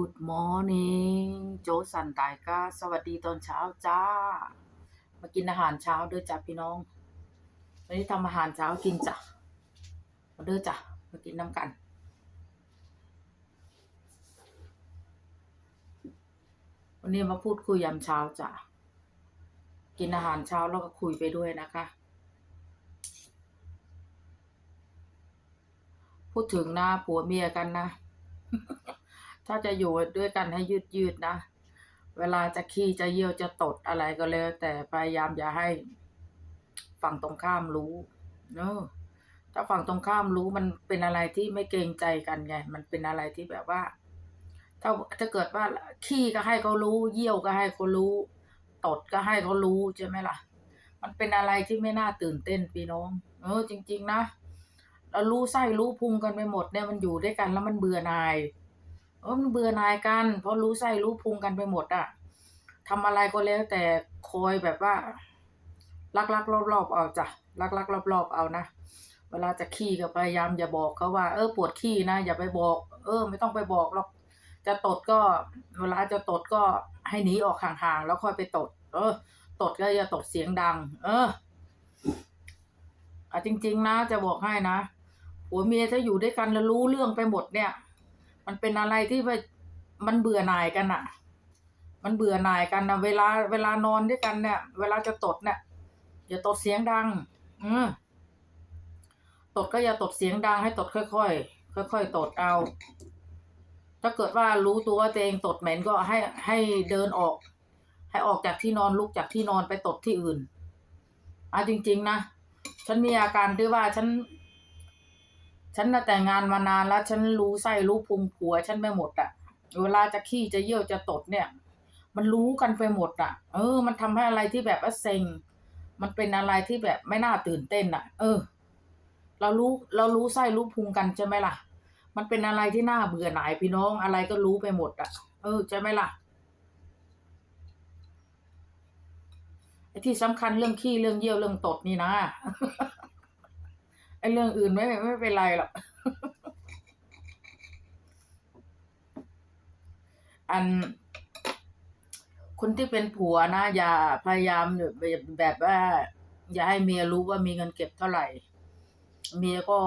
Good morning โจสันตายกาสวัสดีตอนเช้าจ้า มากินอาหารเช้าเด้อจ้ะพี่น้อง วันนี้ทำอาหารเช้ากินจ้ะ มาเด้อจ้ะ มากินน้ำกัน วันนี้มาพูดคุยยามเช้าจ้ะ กินอาหารเช้าแล้วก็คุยไปด้วยนะคะ พูดถึงนะผัวเมียกันนะ ถ้าจะอยู่ด้วยกันให้ยืดยืดนะ เวลาจะขี้จะเยี่ยวจะตดอะไรก็แล้ว แต่พยายามอย่าให้ฝั่งตรงข้ามรู้เนอะถ้าฝั่งตรงข้ามรู้มันเป็นอะไรที่ไม่เกรงใจกันไง มันเป็นอะไรที่แบบว่า ถ้าถ้าเกิดว่าขี้ก็ให้เขารู้ เยี่ยวก็ให้เขารู้ ตดก็ให้เขารู้ใช่ไหมล่ะ มันเป็นอะไรที่ไม่น่าตื่นเต้นพี่น้อง เออ จริง ๆ นะเรารู้ไส้รู้พุงกันไปหมดเนี่ยมันอยู่ด้วยกันแล้วมันเบื่อหน่าย เออมันเบื่อหน่ายกัน เพราะรู้ไส้รู้พุงกันไปหมดอะทำอะไรก็แล้วแต่คอยแบบว่า ลักลักรอบรอบเอาจ้ะลักลักรอบรอบเอานะเวลาจะขี้ก็พยายามอย่าบอกเขาว่า เออปวดขี้นะอย่าไปบอก เออ ไม่ต้องไปบอกหรอกจะตดก็เวลาจะตดก็ให้หนีออกห่างๆแล้วค่อยไปตด เออ ตดก็อย่าตดเสียงดัง เอออะจริง ๆ นะจะบอกให้นะผัวเมียถ้าอยู่ด้วยกันแล้วรู้เรื่องไปหมดเนี่ย มันเป็นอะไรที่ว่ามันเบื่อหน่ายกันอะมันเบื่อหน่ายกันนะเวลาเวลานอนด้วยกันเนี่ย เวลาจะตดเนี่ยอย่าตดเสียงดัง อืมตดก็อย่าตดเสียงดังให้ตดค่อยๆค่อยๆตดเอา ถ้าเกิดว่ารู้ตัวว่าตัวเองตดเหม็นก็ให้ให้เดินออก ให้ออกจากที่นอนลุกจากที่นอนไปตดที่อื่นอะจริง ๆ นะฉันมีอาการที่ว่าฉัน ฉันน่ะแต่งงานมานานแล้ว ฉันรู้ไส้รู้พุงผัว ฉันไม่หมดอะเวลาจะขี้จะเยี่ยวจะตดเนี่ย มันรู้กันไปหมดอะเออ มันทำให้อะไรที่แบบเซ็งมันเป็นอะไรที่แบบไม่น่าตื่นเต้นอะเออ เรารู้เรารู้ไส้รู้พุงกันใช่ไหมล่ะ มันเป็นอะไรที่น่าเบื่อหน่ายพี่น้องอะไรก็รู้ไปหมดอะเออใช่ไหมล่ะไอ้ที่สำคัญเรื่องขี้เรื่องเยี่ยวเรื่องตดนี่นะ ไอ้เรื่องอื่นไม่ไม่เป็นไรหรอกอันคนที่เป็นผัวนะอย่าพยายามแบบแบบว่า อย่าให้เมียรู้ว่ามีเงินเก็บเท่าไหร่ เมียก็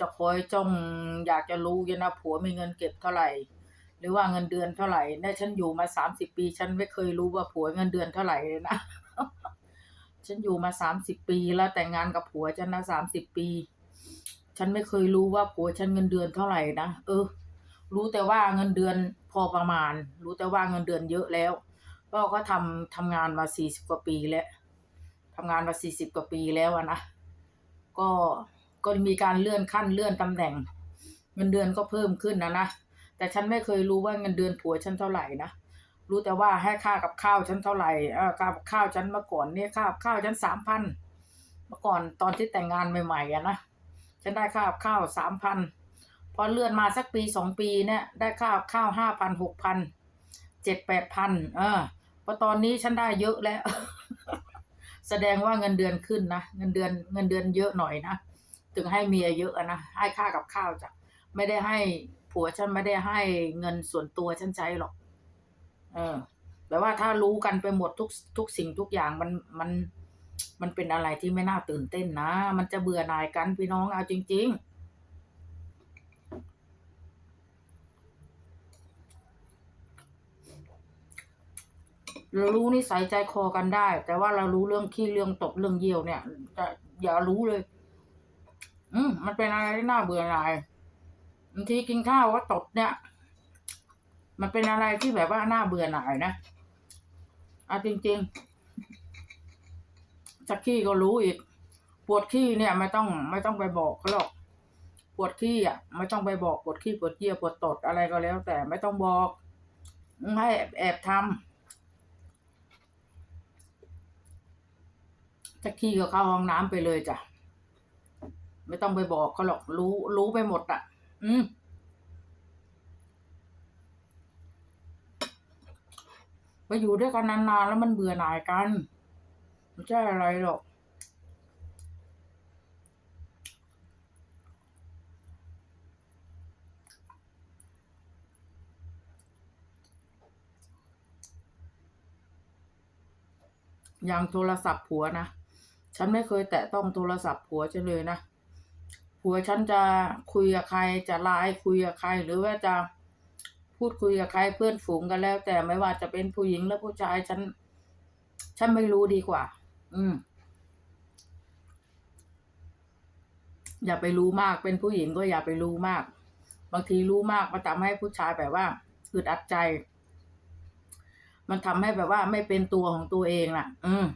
จะคอยจ้องอยากจะรู้กันนะผัวมีเงินเก็บเท่าไหร่ หรือว่าเงินเดือนเท่าไหร่เนี่ยฉันอยู่มาสามสิบปี ฉันไม่เคยรู้ว่าผัวเงินเดือนเท่าไหร่เลยนะฉันอยู่มาสามสิบปีแล้วแต่งงานกับผัวฉันนะสามสิบปี ฉันไม่เคยรู้ว่าผัวฉันเงินเดือนเท่าไหร่นะเออ รู้แต่ว่าเงินเดือนพอประมาณ รู้แต่ว่าเงินเดือนเยอะแล้วก็ก็ทำทำงานมาสี่สิบกว่าปีแล้วทำงานมาสี่สิบกว่าปีแล้วนะก็ก็มีการเลื่อนขั้นเลื่อนตำแหน่ง เงินเดือนก็เพิ่มขึ้นนะนะแต่ฉันไม่เคยรู้ว่าเงินเดือนผัวฉันเท่าไหร่นะรู้แต่ว่าให้ค่ากับข้าวฉันเท่าไหร่เออค่ากับข้าวฉันเมื่อก่อนเนี่ยค่ากับข้าวฉันสามพันเมื่อก่อนตอนที่แต่งงานใหม่ๆอะนะ ฉันได้ค่ากับข้าวสามพันพอเลื่อนมาสักปีสองปีเนี่ยได้ค่ากับข้าวห้าพันหกพันเจ็ดแปดพันเออพอตอนนี้ฉันได้เยอะแล้ว แสดงว่าเงินเดือนขึ้นนะเงินเดือนเงินเดือนเยอะหน่อยนะถึงให้เมียเยอะอะนะให้ค่ากับข้าวจ้ะไม่ได้ให้ผัวฉันไม่ได้ให้เงินส่วนตัวฉันใช้หรอก เออแต่ว่าถ้ารู้กันไปหมดทุกทุกสิ่งทุกอย่างมันมัน มันเป็นอะไรที่ไม่น่าตื่นเต้นนะ มันจะเบื่อหน่ายกันพี่น้องเอาจริง ๆเรารู้นิสัยใจคอกันได้ แต่ว่าเรารู้เรื่องขี้เรื่องตกเรื่องเยี่ยวเนี่ยจะอย่ารู้เลย อืมมันเป็นอะไรที่น่าเบื่อหน่ายบางทีกินข้าวก็ตดเนี่ย มันเป็นอะไรที่แบบว่าน่าเบื่อหน่ายนะเอาจริง ๆ จะขี้ก็รู้อีก ปวดขี้เนี่ยไม่ต้องไม่ต้องไปบอกเขาหรอก ปวดขี้อะ ไม่ต้องไปบอกปวดขี้ปวดเยี่ยปวดตดอะไรก็แล้ว แต่ไม่ต้องบอกให้แอบแอบทำจะขี้ก็เข้าห้องน้ำไปเลยจ้ะไม่ต้องไปบอกเขาหรอกรู้รู้ไปหมดอะ อืมไปอยู่ด้วยกันนานๆแล้วมันเบื่อหน่ายกัน ไม่ใช่อะไรหรอก อย่างโทรศัพท์ผัวนะ ฉันไม่เคยแตะต้องโทรศัพท์ผัวฉันเลยนะ ผัวฉันจะคุยกับใครจะไลน์คุยกับใครหรือว่าจะพูดคุยกับใครเพื่อนฝูงกันแล้ว แต่ไม่ว่าจะเป็นผู้หญิงและผู้ชายฉัน ฉันไม่รู้ดีกว่า อืม อย่าไปรู้มาก เป็นผู้หญิงก็อย่าไปรู้มาก บางทีรู้มากมันทำให้ผู้ชายแบบว่าอึดอัดใจ มันทำให้แบบว่าไม่เป็นตัวของตัวเองน่ะ อืม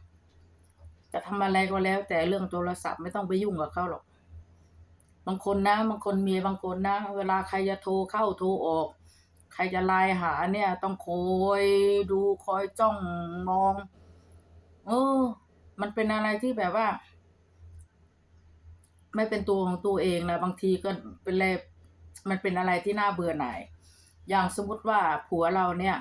จะทำอะไรก็แล้ว แต่เรื่องโทรศัพท์ไม่ต้องไปยุ่งกับเขาหรอก บางคนนะ บางคนเมียบางคนนะ เวลาใครจะโทรเข้าโทรออก ใครจะไลน์หาเนี่ย ต้องคอยดูคอยจ้องมอง เออ มันเป็นอะไรที่แบบว่า ไม่เป็นตัวของตัวเองนะบางทีก็เป็นอะไรมันเป็นอะไรที่น่าเบื่อหน่าย อย่างสมมติว่าผัวเราเนี่ย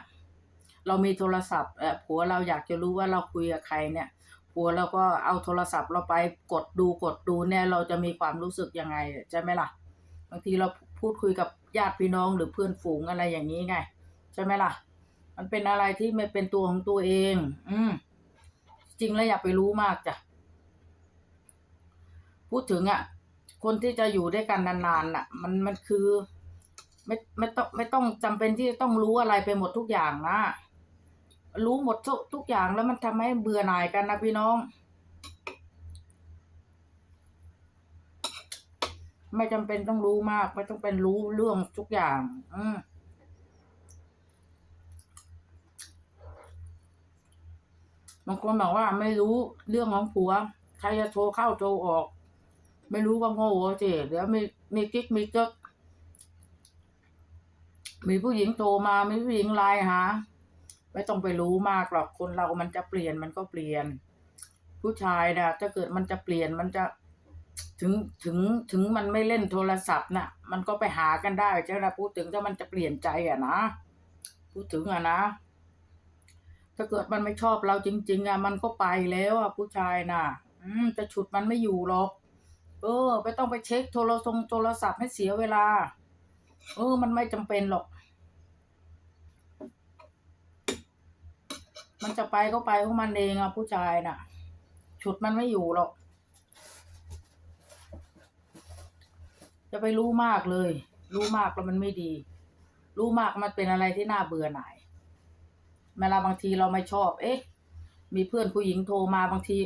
เรามีโทรศัพท์เออผัวเราอยากจะรู้ว่าเราคุยกับใครเนี่ย ผัวเราก็เอาโทรศัพท์เราไปกดดูกดดูเนี่ย เราจะมีความรู้สึกยังไงใช่ไหมล่ะ บางทีเราพูดคุยกับญาติพี่น้องหรือเพื่อนฝูงอะไรอย่างนี้ไง ใช่ไหมล่ะ มันเป็นอะไรที่ไม่เป็นตัวของตัวเอง อืม จริงแล้วอย่าไปรู้มากจ้ะ พูดถึงอะ คนที่จะอยู่ด้วยกันนานๆน่ะ มันมันคือ ไม่ไม่ต้องไม่ต้องจำเป็นที่จะต้องรู้อะไรไปหมดทุกอย่างนะรู้หมดทุกทุกอย่างแล้วมันทำให้เบื่อหน่ายกันนะพี่น้อง ไม่จำเป็นต้องรู้มาก ไม่ต้องเป็นรู้เรื่องทุกอย่าง อืม บางคนบอกว่าไม่รู้เรื่องของผัว ใครจะโทรเข้าโทรออก ไม่รู้ก็โง่เจ๊เดี๋ยวมีมีกิ๊กมีเก๊กมีผู้หญิงโทรมา มีผู้หญิงไลน์หาไม่ต้องไปรู้มากหรอกคนเรามันจะเปลี่ยนมันก็เปลี่ยน ผู้ชายนะถ้าเกิดมันจะเปลี่ยนมันจะถึงถึงถึงมันไม่เล่นโทรศัพท์น่ะ มันก็ไปหากันได้ใช่ไหมพูดถึงถ้ามันจะเปลี่ยนใจอะนะพูดถึงอะนะ ถ้าเกิดมันไม่ชอบเราจริง ๆอะมันก็ไปแล้วอะผู้ชายน่ะ อืมจะฉุดมันไม่อยู่หรอก เออไม่ต้องไปเช็คโทรศัพท์โทรศัพท์ให้เสียเวลา เออ มันไม่จำเป็นหรอก มันจะไปก็ไปของมันเองอะผู้ชายน่ะ ฉุดมันไม่อยู่หรอก จะไปรู้มากเลย รู้มากแล้วมันไม่ดี รู้มากมันเป็นอะไรที่น่าเบื่อหน่าย เวลาบางทีเราไม่ชอบ เอ๊ะ มีเพื่อนผู้หญิงโทรมาบางที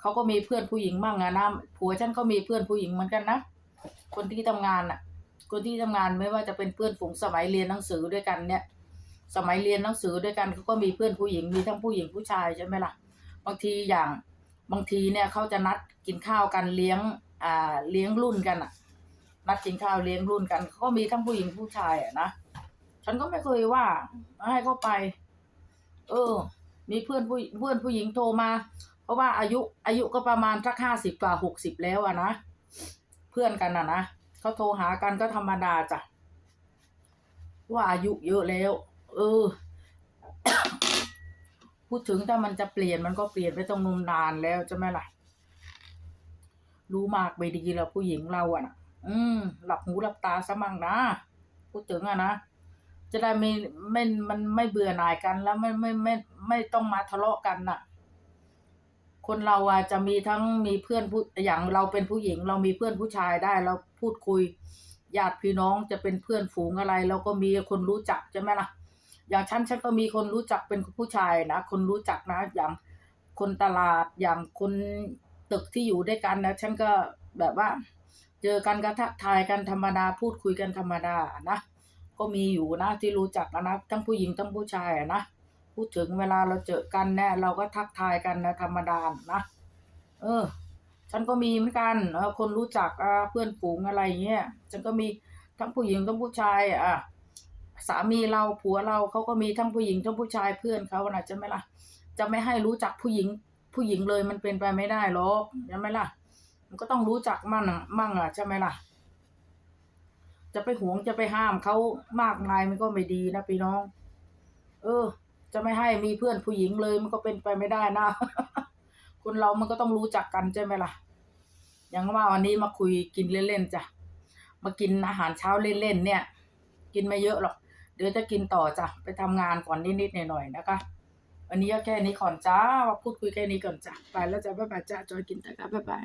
เขาก็มีเพื่อนผู้หญิงบ้างอะนะผัวฉันก็มีเพื่อนผู้หญิงเหมือนกันนะคนที่ทำงานน่ะคนที่ทำงานไม่ว่าจะเป็นเพื่อนฝูงสมัยเรียนหนังสือด้วยกันเนี่ย สมัยเรียนหนังสือด้วยกันเขาก็มีเพื่อนผู้หญิงมีทั้งผู้หญิงผู้ชายใช่ไหมล่ะ บางทีอย่างบางทีเนี่ยเขาจะนัดกินข้าวกันเลี้ยงอ่าเลี้ยงรุ่นกันอะนัดกินข้าวเลี้ยงรุ่นกันเขาก็มีทั้งผู้หญิงผู้ชายอะนะฉันก็ไม่เคยว่าให้เขาไป เออ มีเพื่อนผู้เพื่อนผู้หญิงโทรมา เพราะว่าอายุอายุก็ประมาณสักห้าสิบกว่าหกสิบแล้วอะนะเพื่อนกันอะนะเขาโทรหากันก็ธรรมดาจ้ะว่าอายุเยอะแล้ว เออ พูดถึงถ้ามันจะเปลี่ยนมันก็เปลี่ยนไปตรงนมนานแล้วใช่ไหมล่ะ รู้มากไปดีแล้วผู้หญิงเราอะนะอืม หลับหูหลับตาซะมั่งนะ พูดถึงอะนะ จะได้ไม่ไม่มันไม่เบื่อหน่ายกันแล้วไม่ไม่ไม่ไม่ต้องมาทะเลาะกันน่ะ คนเราอะจะมีทั้งมีเพื่อนผู้อย่างเราเป็นผู้หญิง เรามีเพื่อนผู้ชายได้เราพูดคุยญาติพี่น้องจะเป็นเพื่อนฝูงอะไรเราก็มีคนรู้จักใช่ไหมล่ะ อย่างฉันฉันก็มีคนรู้จักเป็นผู้ชายนะคนรู้จักนะ อย่างคนตลาดอย่างคนตึกที่อยู่ด้วยกันนะฉันก็แบบว่า เจอกันก็ทักทายกันธรรมดาพูดคุยกันธรรมดานะ ก็มีอยู่นะที่รู้จักนะทั้งผู้หญิงทั้งผู้ชายนะพูดถึงเวลาเราเจอกันเนี่ยเราก็ทักทายกันนะธรรมดานะเออ ฉันก็มีเหมือนกันคนรู้จักเพื่อนฝูงอะไรเงี้ยฉันก็มีทั้งผู้หญิงทั้งผู้ชายอะสามีเราผัวเราเขาก็มีทั้งผู้หญิงทั้งผู้ชายเพื่อนเขานะใช่ไหมล่ะ จะไม่ให้รู้จักผู้หญิงผู้หญิงเลยมันเป็นไปไม่ได้หรอกใช่ไหมล่ะ มันก็ต้องรู้จักมั่งอะมั่งอะใช่ไหมล่ะ จะไปหวงจะไปห้ามเขามากมายมันก็ไม่ดีนะพี่น้อง เออ จะไม่ให้มีเพื่อนผู้หญิงเลยมันก็เป็นไปไม่ได้นะคนเรามันก็ต้องรู้จักกันใช่ไหมล่ะ อย่างว่าวันนี้มาคุยกินเล่นๆจ้ะ มากินอาหารเช้าเล่นๆเนี่ย กินไม่เยอะหรอก เดี๋ยวจะกินต่อจ้ะ ไปทำงานก่อนนิดๆหน่อยๆนะคะ วันนี้ก็แค่นี้ก่อนจ้ามาพูดคุยแค่นี้ก่อนจ้ะ ไปแล้วจ้ะบ๊ายบายจ้าจอยกินแต่ครับบ๊ายบาย